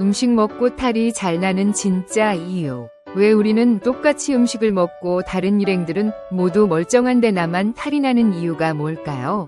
음식 먹고 탈이 잘 나는 진짜 이유. 왜 우리는 똑같이 음식을 먹고 다른 일행들은 모두 멀쩡한데 나만 탈이 나는 이유가 뭘까요?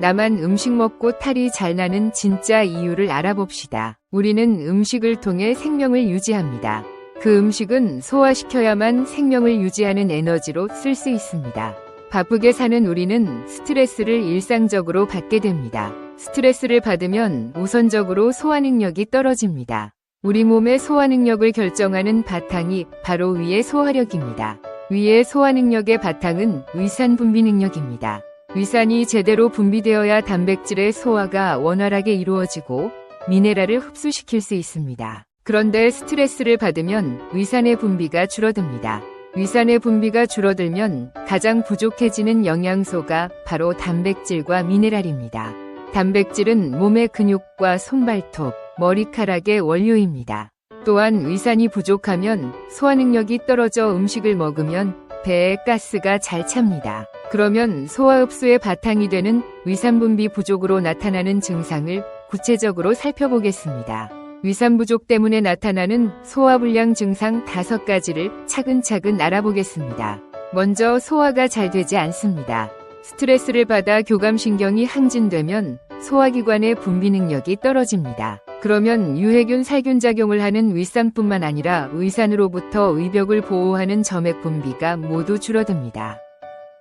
나만 음식 먹고 탈이 잘 나는 진짜 이유를 알아봅시다. 우리는 음식을 통해 생명을 유지합니다. 그 음식은 소화시켜야만 생명을 유지하는 에너지로 쓸 수 있습니다. 바쁘게 사는 우리는 스트레스를 일상적으로 받게 됩니다. 스트레스를 받으면 우선적으로 소화 능력이 떨어집니다. 우리 몸의 소화 능력을 결정하는 바탕이 바로 위의 소화력입니다. 위의 소화 능력의 바탕은 위산 분비 능력입니다. 위산이 제대로 분비되어야 단백질의 소화가 원활하게 이루어지고 미네랄을 흡수시킬 수 있습니다. 그런데 스트레스를 받으면 위산의 분비가 줄어듭니다. 위산의 분비가 줄어들면 가장 부족해지는 영양소가 바로 단백질과 미네랄입니다. 단백질은 몸의 근육과 손발톱, 머리카락의 원료입니다. 또한 위산이 부족하면 소화 능력이 떨어져 음식을 먹으면 배에 가스가 잘 찹니다. 그러면 소화 흡수의 바탕이 되는 위산 분비 부족으로 나타나는 증상을 구체적으로 살펴보겠습니다. 위산 부족 때문에 나타나는 소화불량 증상 다섯 가지를 차근차근 알아보겠습니다. 먼저 소화가 잘 되지 않습니다. 스트레스를 받아 교감신경이 항진되면 소화기관의 분비 능력이 떨어집니다. 그러면 유해균 살균 작용을 하는 윗산뿐만 아니라 위산으로부터 의벽을 보호하는 점액 분비가 모두 줄어듭니다.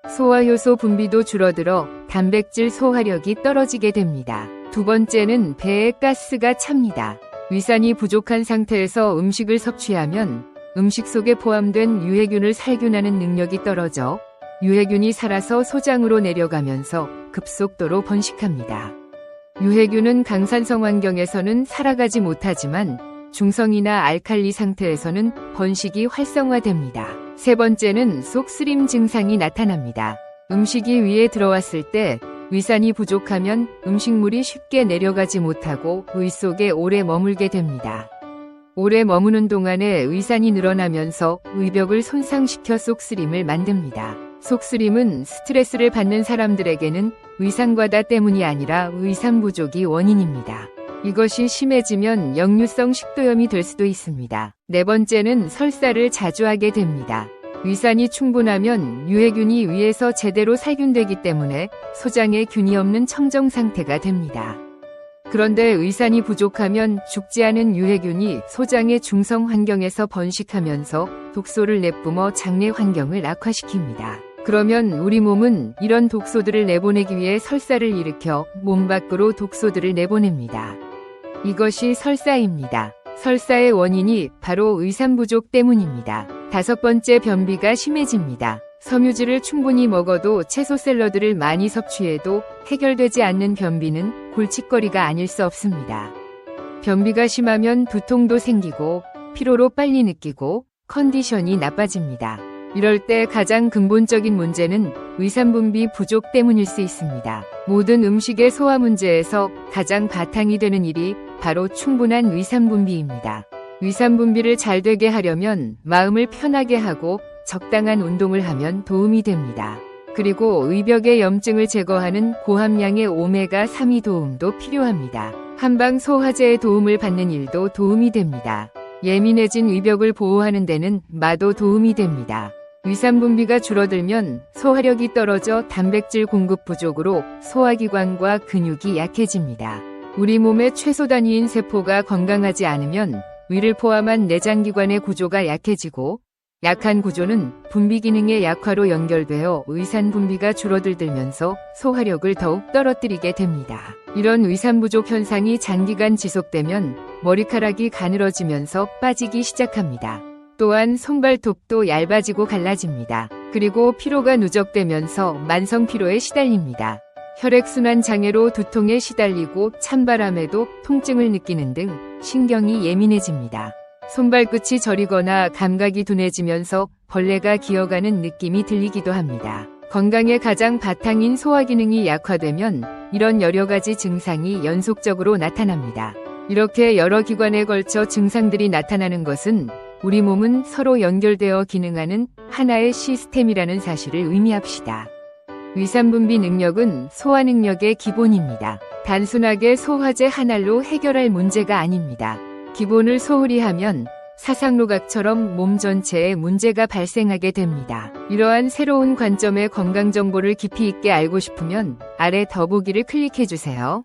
소화효소 분비도 줄어들어 단백질 소화력이 떨어지게 됩니다. 두 번째는 배에 가스가 찹니다. 위산이 부족한 상태에서 음식을 섭취하면 음식 속에 포함된 유해균을 살균하는 능력이 떨어져 유해균이 살아서 소장으로 내려가면서 급속도로 번식합니다. 유해균은 강산성 환경에서는 살아가지 못하지만 중성이나 알칼리 상태에서는 번식이 활성화됩니다. 세 번째는 속쓰림 증상이 나타납니다. 음식이 위에 들어왔을 때 위산이 부족하면 음식물이 쉽게 내려가지 못하고 의 속에 오래 머물게 됩니다. 오래 머무는 동안에 위산이 늘어나면서 의벽을 손상시켜 속쓰림을 만듭니다. 속쓰림은 스트레스를 받는 사람들에게는 위산과다 때문이 아니라 위산 부족이 원인입니다. 이것이 심해지면 역류성 식도염이 될 수도 있습니다. 네 번째는 설사를 자주 하게 됩니다. 위산이 충분하면 유해균이 위에서 제대로 살균되기 때문에 소장에 균이 없는 청정 상태가 됩니다. 그런데 위산이 부족하면 죽지 않은 유해균이 소장의 중성 환경에서 번식하면서 독소를 내뿜어 장내 환경을 악화시킵니다. 그러면 우리 몸은 이런 독소들을 내보내기 위해 설사를 일으켜 몸 밖으로 독소들을 내보냅니다. 이것이 설사입니다. 설사의 원인이 바로 의산 부족 때문입니다. 다섯 번째 변비가 심해집니다. 섬유질을 충분히 먹어도 채소 샐러드를 많이 섭취해도 해결되지 않는 변비는 골칫거리가 아닐 수 없습니다. 변비가 심하면 두통도 생기고 피로로 빨리 느끼고 컨디션이 나빠집니다. 이럴 때 가장 근본적인 문제는 위산분비 부족 때문일 수 있습니다. 모든 음식의 소화 문제에서 가장 바탕이 되는 일이 바로 충분한 위산분비입니다. 위산분비를 잘 되게 하려면 마음을 편하게 하고 적당한 운동을 하면 도움이 됩니다. 그리고 의벽의 염증을 제거하는 고함량의 오메가3이 도움도 필요합니다. 한방 소화제의 도움을 받는 일도 도움이 됩니다. 예민해진 의벽을 보호하는 데는 마도 도움이 됩니다. 위산 분비가 줄어들면 소화력이 떨어져 단백질 공급 부족으로 소화기관과 근육이 약해집니다. 우리 몸의 최소 단위인 세포가 건강하지 않으면 위를 포함한 내장기관의 구조가 약해지고 약한 구조는 분비 기능의 약화로 연결되어 위산 분비가 줄어들면서 소화력을 더욱 떨어뜨리게 됩니다. 이런 위산 부족 현상이 장기간 지속되면 머리카락이 가늘어지면서 빠지기 시작합니다. 또한 손발톱도 얇아지고 갈라집니다. 그리고 피로가 누적되면서 만성 피로에 시달립니다. 혈액순환 장애로 두통에 시달리고 찬바람에도 통증을 느끼는 등 신경이 예민해집니다. 손발끝이 저리거나 감각이 둔해지면서 벌레가 기어가는 느낌이 들리기도 합니다. 건강의 가장 바탕인 소화 기능이 약화되면 이런 여러 가지 증상이 연속적으로 나타납니다. 이렇게 여러 기관에 걸쳐 증상들이 나타나는 것은 우리 몸은 서로 연결되어 기능하는 하나의 시스템이라는 사실을 의미합시다. 위산분비 능력은 소화 능력의 기본입니다. 단순하게 소화제 하나로 해결할 문제가 아닙니다. 기본을 소홀히 하면 사상로각처럼 몸 전체에 문제가 발생하게 됩니다. 이러한 새로운 관점의 건강 정보를 깊이 있게 알고 싶으면 아래 더보기를 클릭해 주세요.